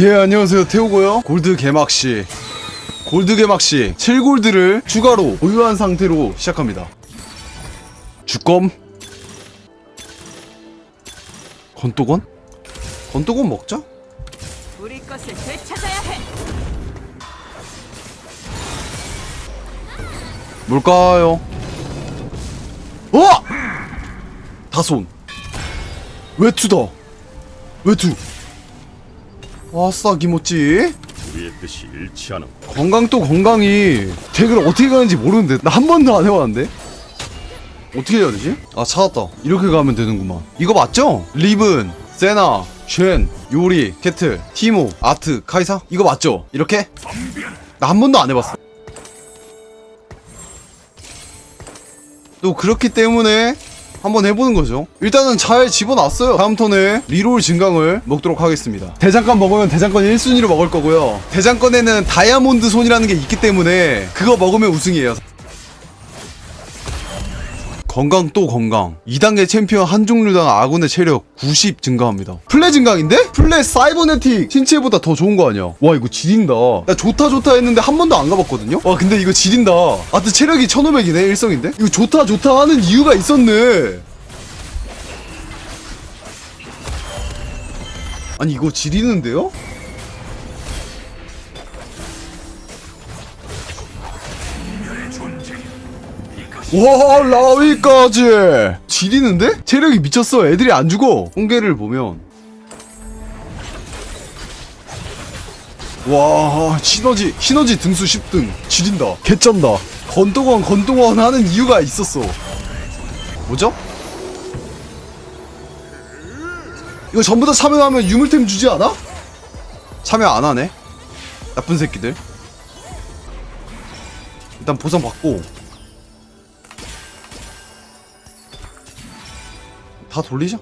예 안녕하세요. 태우고요. 골드 개막시. 골드 개막시. 7골드를 추가로 보유한 상태로 시작합니다. 주검? 건또건? 건또건 먹자? 우리 것을 되찾아야 해. 뭘까요? 어! 다손. 외투다. 외투 아싸 기모찌 우리의 뜻이 일치하는 건강 또 건강이 덱을 어떻게 가는지 모르는데 나 한 번도 안 해봤는데 어떻게 해야 되지? 아 찾았다 이렇게 가면 되는구만 이거 맞죠? 리븐, 세나, 쉔, 요리, 캐틀, 티모, 아트, 카이사 이거 맞죠? 이렇게? 나 한 번도 안 해봤어 또 그렇기 때문에 한번 해보는 거죠. 일단은 잘 집어놨어요. 다음 턴에 리롤 증강을 먹도록 하겠습니다. 대장간 먹으면 대장간 1순위로 먹을 거고요. 대장간에는 다이아몬드 손이라는 게 있기 때문에 그거 먹으면 우승이에요. 건강 또 건강. 2단계 챔피언 한 종류당 아군의 체력 90 증가합니다. 플레 증강인데? 플레 사이버네틱 신체보다 더 좋은 거 아니야? 와 이거 지린다. 나 좋다 좋다 했는데 한 번도 안 가봤거든요? 와 근데 이거 지린다. 아트 체력이 1500이네 일성인데? 이거 좋다 좋다 하는 이유가 있었네. 아니 이거 지리는데요? 와 라위까지. 지리는데? 체력이 미쳤어. 애들이 안 죽어. 홍계를 보면. 와 시너지 시너지 등수 10등. 지린다. 개쩐다. 건동원 건동원 하는 이유가 있었어. 뭐죠? 이거 전부 다 참여하면 유물템 주지 않아? 참여 안 하네? 나쁜 새끼들. 일단 보상 받고 다 돌리자.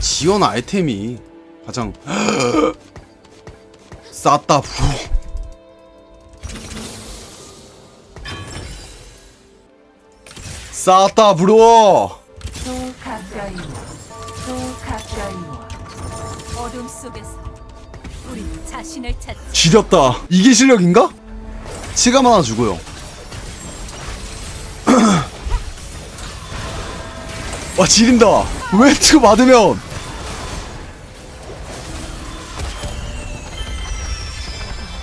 지원 아이템이 가장 쌌다 브로. 쌌다 브로. 또 가까이 와. 또 가까이 와. 어둠 속에서 우리 자신을 찾지. 지렸다. 이게 실력인가? 치감 하나 주고요. 와 지린다. 웨트 맞으면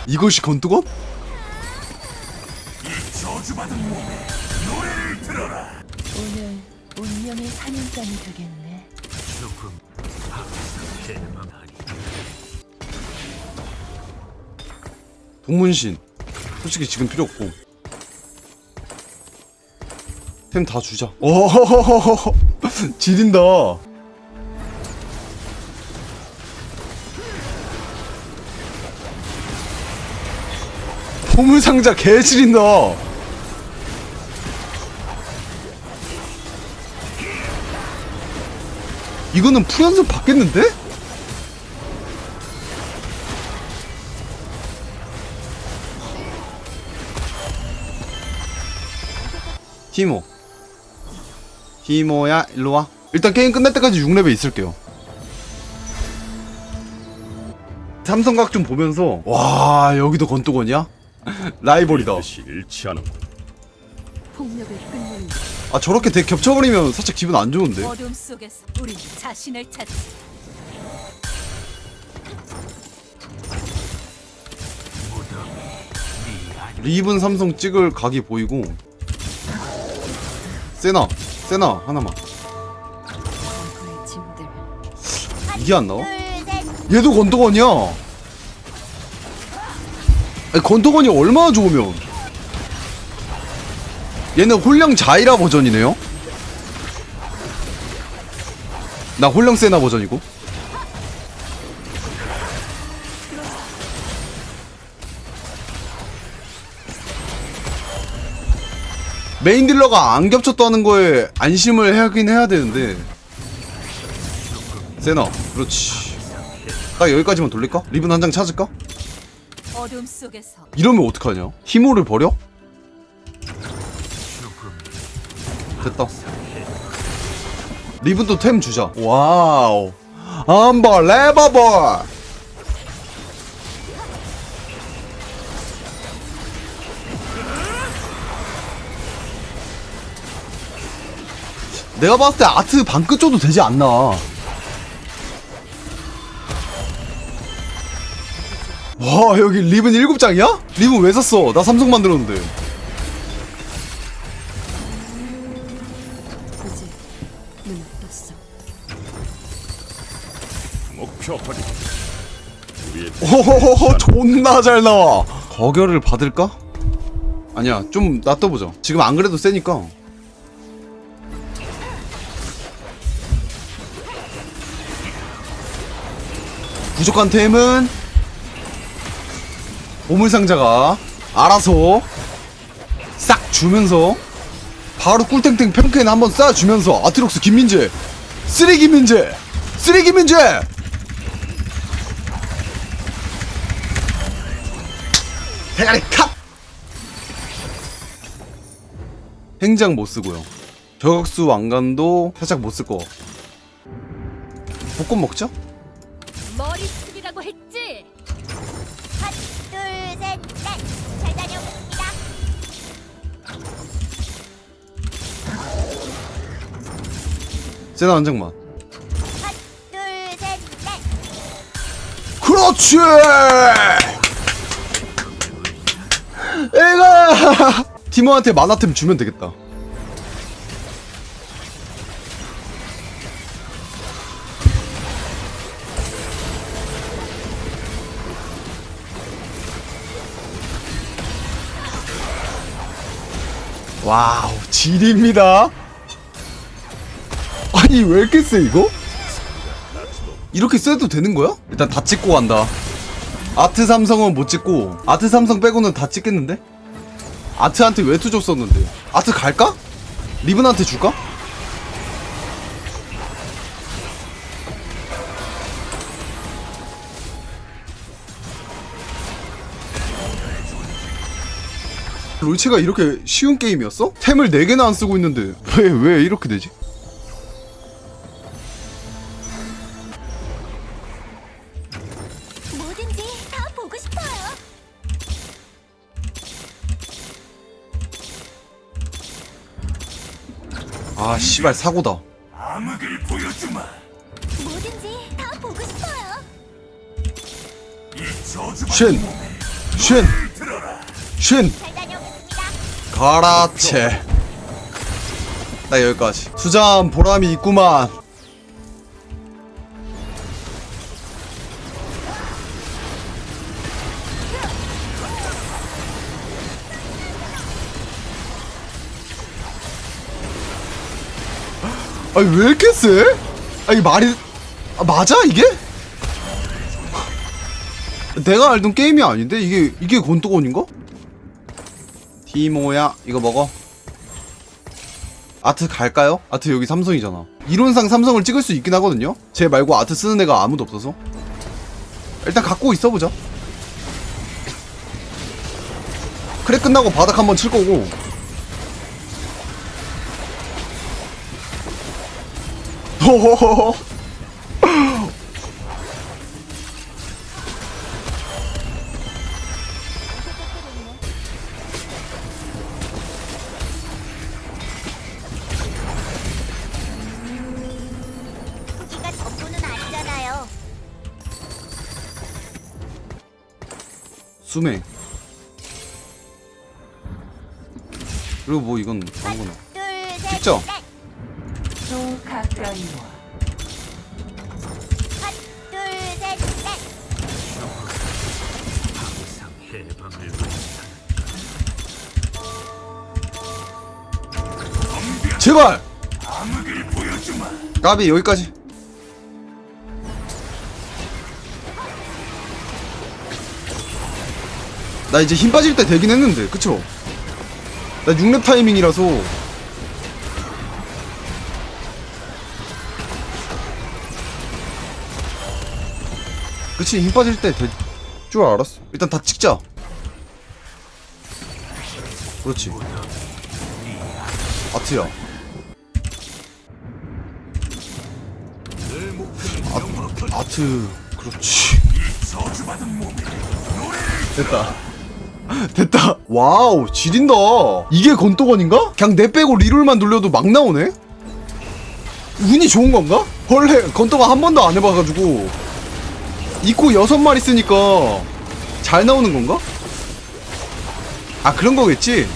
이것이 건뚜건? 오늘 운명의 사냥감이 되겠네. 동문신 솔직히 지금 필요 없고 템 다 주자 오 지린다. 보물상자 개 지린다. 이거는 풀연습 받겠는데? 티모 티모야 일로와. 일단 게임 끝날 때까지 6렙에 있을게요. 삼성각 좀 보면서 와 여기도 건뚜건이야? 라이벌이다. 폭력을 아 저렇게 덱 겹쳐버리면 살짝 기분 안 좋은데? 어둠 속에서 우리 자신을 찾지. 리븐 삼성 찍을 각이 보이고 세나 세나 하나만. 이게 안 나와? 얘도 건도건이야. 아니, 건도건이 얼마나 좋으면? 얘는 홀령 자이라 버전이네요. 나 홀령 세나 버전이고. 메인 딜러가 안 겹쳤다는 거에 안심을 하긴 해야 되는데. 세나 그렇지. 딱 여기까지만 돌릴까? 리븐 한 장 찾을까? 어둠 속에서. 이러면 어떡하냐? 히모를 버려? 됐다. 리븐도 템 주자. 와우. Unbelievable 내가 봤을 때 아트 반끝 줘도 되지 않나 와 여기 립은 일곱 장이야? 립은 왜 샀어? 나 삼성 만들었는데 이제 눈을 떴어. 목표 확인. 우리의 오호호호 존나 잘 나와 거결을 받을까? 아니야 좀 놔둬보자 지금 안 그래도 세니까 부족한 템은 보물상자가 알아서 싹 주면서 바로 꿀탱탱 평캔 한번 쏴주면서 아트록스 김민재 쓰레기 민재 쓰레기 민재 대가리 컷! 행장 못 쓰고요. 저격수 왕관도 살짝 못쓸 거. 볶음 먹죠? 머리 숙이라고 했지. 하나, 둘, 셋, 넷. 잘 다녀오겠습니다. 세나 한 장만. 하나, 둘, 셋, 넷. 그렇지! 애가 팀원한테 만화템 주면 되겠다. 와우, 질입니다. 아니, 왜 이렇게 세, 이거? 이렇게 써도 되는 거야? 일단 다 찍고 간다. 아트 삼성은 못 찍고 아트 삼성 빼고는 다 찍겠는데? 아트한테 외투 줬었는데 아트 갈까? 리븐한테 줄까? 롤체가 이렇게 쉬운 게임이었어? 템을 4개나 안 쓰고 있는데 왜 왜 이렇게 되지? 뭐든지 다 보고 싶어요. 아 씨발 사고다 뭐든지 다 보고 싶어요. 쉔! 쉔! 쉔! 잘 다녀오겠습니다. 가라체 나 여기까지 수잔 보람이 있구만 아니 왜 이렇게 세? 아니 말이 아, 맞아 이게? 내가 알던 게임이 아닌데 이게 이게 권뚜건인가? 티모야 이거 먹어. 아트 갈까요? 아트 여기 삼성이잖아. 이론상 삼성을 찍을 수 있긴 하거든요? 쟤 말고 아트 쓰는 애가 아무도 없어서. 일단 갖고 있어보자. 그래 끝나고 바닥 한번 칠 거고. 호호호호 수맹 그리고 뭐 이건 아무거나. 넷. 제발! 까비 여기까지 나 이제 힘 빠질 때 되긴 했는데 그쵸? 나 6렙 타이밍이라서. 그치 힘 빠질 때 될 줄 알았어. 일단 다 찍자. 그렇지. 아트야. 아트 그렇지. 됐다 됐다 와우 지린다 이게 건도건인가? 그냥 내 빼고 리롤만 돌려도 막 나오네? 운이 좋은 건가? 원래 건도건 한 번도 안 해봐가지고 입고 여섯 마리 쓰니까 잘 나오는 건가? 아 그런 거겠지?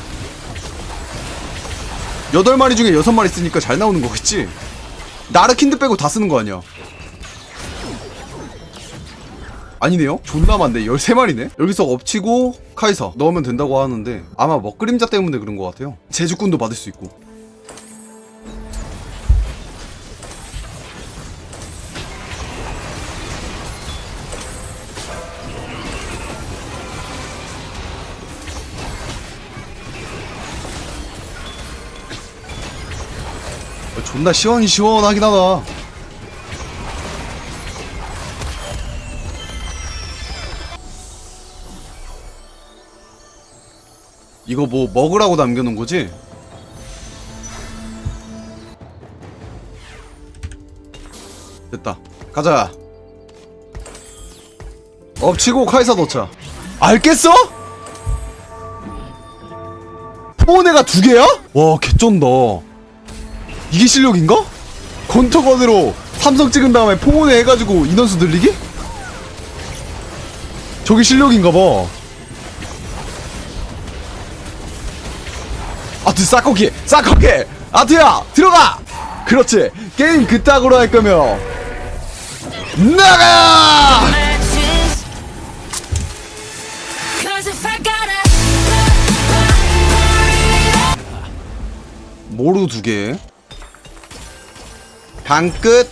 여덟 마리 중에 여섯 마리 쓰니까 잘 나오는 거겠지? 나르킨드 빼고 다 쓰는 거 아니야? 아니네요? 존나 많네 13마리네? 여기서 엎치고 카이사 넣으면 된다고 하는데 아마 먹그림자 때문에 그런 것 같아요 제주꾼도 받을 수 있고 어, 존나 시원시원하긴 하다 이거 뭐 먹으라고 남겨놓은 거지? 됐다 가자 엎치고 카이사 넣자 알겠어? 포네가 두 개야? 와 개쩐다 이게 실력인가? 건터건으로 삼성 찍은 다음에 포네 해가지고 인원수 늘리기? 저게 실력인가봐 아트 싸코기 싸코기. 아트야 들어가. 그렇지. 게임 그따구로 할 거면 나가! 모루 두개. 방끝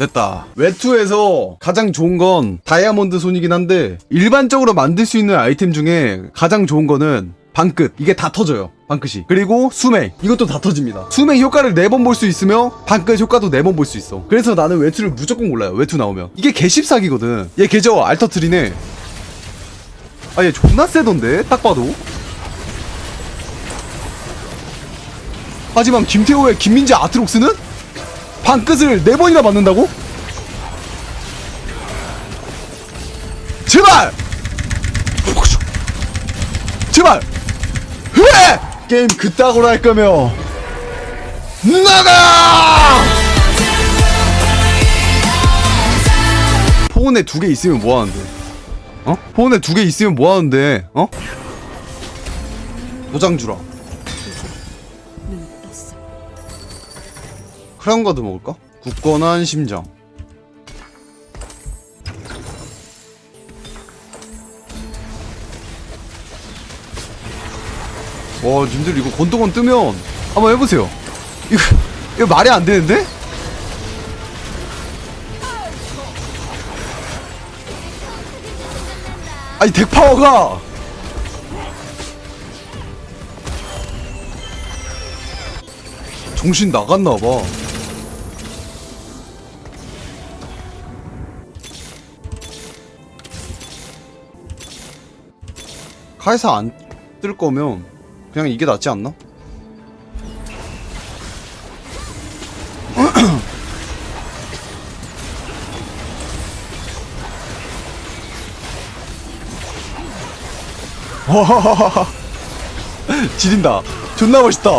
됐다. 외투에서 가장 좋은 건 다이아몬드 손이긴 한데 일반적으로 만들 수 있는 아이템 중에 가장 좋은 거는 방끝 이게 다 터져요 방끝이. 그리고 수메 이것도 다 터집니다. 수메 효과를 네번볼 수 있으며 방끝 효과도 네번볼 수 있어. 그래서 나는 외투를 무조건 골라요 외투 나오면. 이게 개십사기거든. 얘 개저 알터트리네. 아 얘 존나 세던데? 딱 봐도. 하지만 김태호의 김민재 아트록스는 방끝을 네 번이나 맞는다고? 제발! 제발! 왜! 게임 그따구로 할 거며 나가! 폰에 두 개 있으면 뭐 하는데? 어? 폰에 두 개 있으면 뭐 하는데? 어? 도장 주라. 크라운가드 먹을까? 굳건한 심장 와 님들 이거 건동건 뜨면 한번 해보세요 이거 이거 말이 안 되는데? 아니 덱 파워가 정신 나갔나봐 카이사 안 뜰 거면 그냥 이게 낫지 않나? 와 지린다. 존나 멋있다.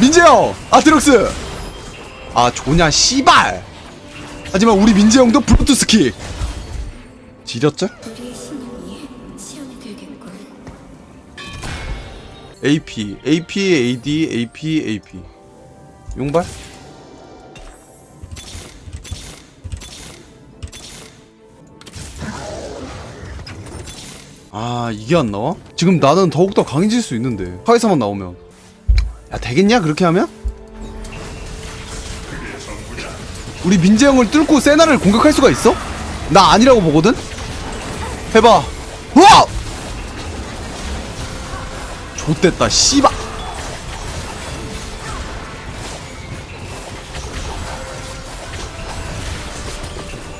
민재형 아트록스! 아 조냐 씨발! 하지만 우리 민재형도 블루투스 키. 지렸죠? AP, AP, AD, AP, AP. 용발? 아 이게 안 나와? 지금 나는 더욱더 강해질 수 있는데 카이사만 나오면 야 되겠냐 그렇게 하면? 우리 민재 형을 뚫고 세나를 공격할 수가 있어? 나 아니라고 보거든? 해봐 우와! 좆됐다 씨발.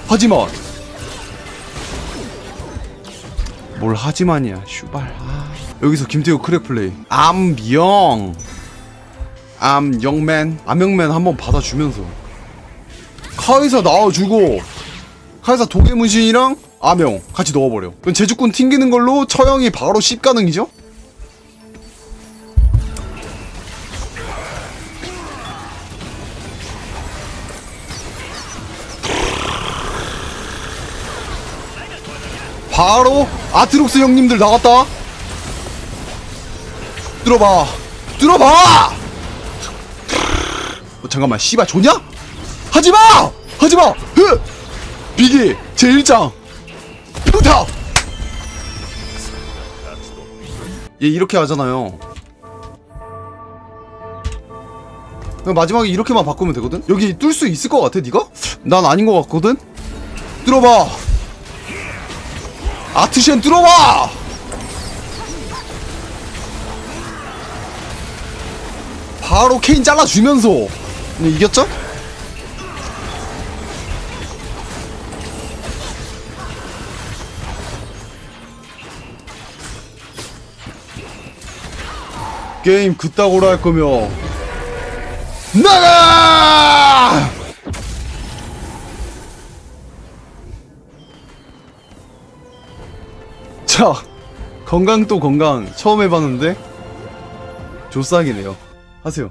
하지만 뭘 하지만이야 슈발. 아. 여기서 김태우 크랙 플레이. 암비영. 암 영맨. 암영맨 한번 받아주면서. 카이사 나와주고 카이사 도개문신이랑 암영 같이 넣어버려. 그럼 제주꾼 튕기는 걸로 처형이 바로 10 가능이죠? 바로 아트록스 형님들 나갔다 뚫어봐 뚫어봐 어, 잠깐만 씨발 좋냐? 하지마! 하지마! 흐! 비기 제1장 평타! 얘 이렇게 하잖아요 마지막에 이렇게만 바꾸면 되거든? 여기 뚫을 수 있을 것 같아 니가? 난 아닌 것 같거든? 뚫어봐 아트시엔 뚫어봐! 바로 케인 잘라주면서 이겼죠? 게임 그따구로 할 거며 나가! 자 건강 또 건강 처음 해봤는데 조싹이네요. 하세요